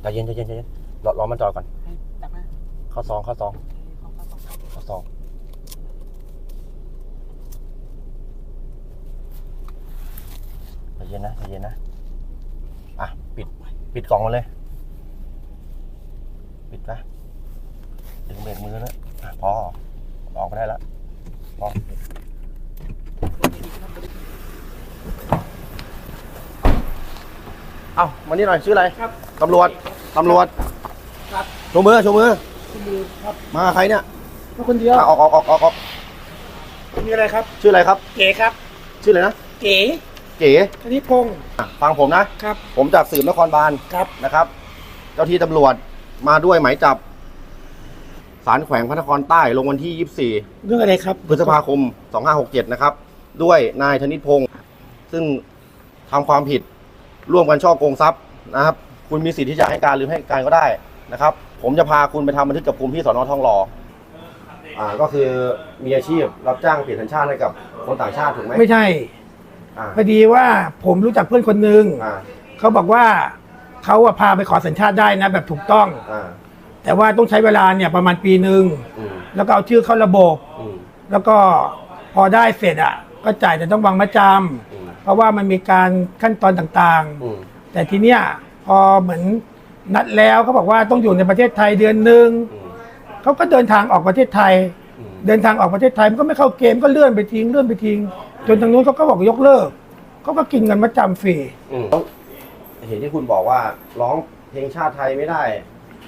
ใจเย็นใจเย็นใจเย็นรอรอมันจอดก่อนให้จับมาเข้าซองเข้าซองของเขาของเขาเข้าซองใจเย็นนะใจเย็นนะ อะ ปิด ปิดกล่องมาเลย ปิดนะดึงเบรกมือแล้วอะพอออกไปได้แล้วพอเอ้ามานี่หน่อยชื่ออะไร ครับตำรวจ ตำรวจครับโชว์มือโชว์มือคุณดูครับมาใครเนี่ยมาคนเดียวอะออกออกออกออกออกมีอะไรครับ ชื่ออะไรครับ เก๋ครับ ชื่ออะไรนะ เก๋เก๋ธนิพงศ์อะฟังผมนะ ครับ ผมจากสืบนครบาลครับ นะครับ เจ้าที่ตำรวจมาด้วยหมายจับสารแขวงพระนครใต้ลงวันที่ เรื่องอะไรครับ24 พฤษภาคม 2567 นะครับ ด้วยนายธนิตพงศ์ซึ่งทำความผิดร่วมกันช่อโกงทรัพย์นะครับ คุณมีสิทธิ์ที่จะให้การหรือไม่ให้การก็ได้นะครับ ผมจะพาคุณไปทำบันทึกจับกุมที่สอนอทองหล่ออ่าก็คือมีอาชีพรับจ้างเปลี่ยนสัญชาติให้กับคนต่างชาติถูกไหมไม่ใช่อ่าพอดีว่าผมรู้จักเพื่อนคนหนึ่งอ่าเขาบอกว่าเขาอะพาไปขอสัญชาติได้นะ แบบถูกต้อง อ่าแต่ว่าต้องใช้เวลาเนี่ยประมาณปีหนึ่งอืมแล้วก็เอาชื่อเข้าระบบ อืมแล้วก็พอได้เสร็จอะ ก็จ่ายแต่ต้องวางมาจอืมำเพราะว่ามันมีการขั้นตอนต่างอืมๆ แต่ทีเนี้ย พอเหมือนนัดแล้วเขาบอกว่าต้องอยู่ในประเทศไทยเดือนหนึ่งอืมเขาก็เดินทางออกประเทศไทยอืมเดินทางออกประเทศไทยมันก็ไม่เข้าเกณฑ์ก็เลื่อนไปทิ้งเลื่อนไปทิ้งจนทางนู้นเขาก็บอกยกเลิกเขาก็กินเงินมาจำฟรีอืมเห็นที่คุณบอกว่าร้องเพลงชาติไทยไม่ได้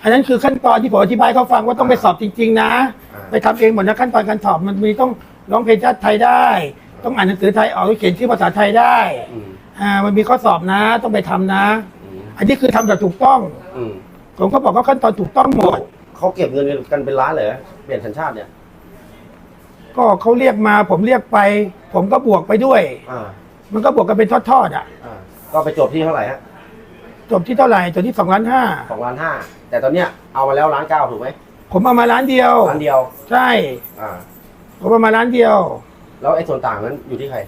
อันนั้นคือขั้นตอนที่ผมอธิบายให้เขาฟังว่าต้องไปสอบจริง ๆ นะอ่าไปทำเองหมดนะขั้นตอนการสอบมันมีต้องร้องเพลงชาติไทยได้ ต้องอ่านหนังสือไทยออกเขียนชื่อภาษาไทยได้อืมอ่ามันมีข้อสอบนะ ต้องไปทำนะ อืมอันนี้คือทำแบบถูกต้อง อืมผมก็บอกว่าขั้นตอนถูกต้องหมด เขาเก็บเงินกันเป็นล้านเลยเหรอเปลี่ยนสัญชาติเนี่ย ก็เขาเรียกมา ผมเรียกไป ผมก็บวกไปด้วย อ่า มันก็บวกกันเป็นทอดๆอะ อ่า ก็ไปจบที่เท่าไหร่ฮะจบที่เท่าไหร่จบที่สองล้านห้าสองล้านห้า แต่ตอนเนี้ยเอามาแล้วล้านเก้าถูกไหมผมเอามาล้านเดียว ล้านเดียว ใช่ อ่า ผมเอามาล้านเดียว แล้วไอ้ส่วนต่างนั้นอยู่ที่ใคร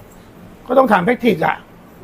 ก็ต้องถามแพคทิกอะ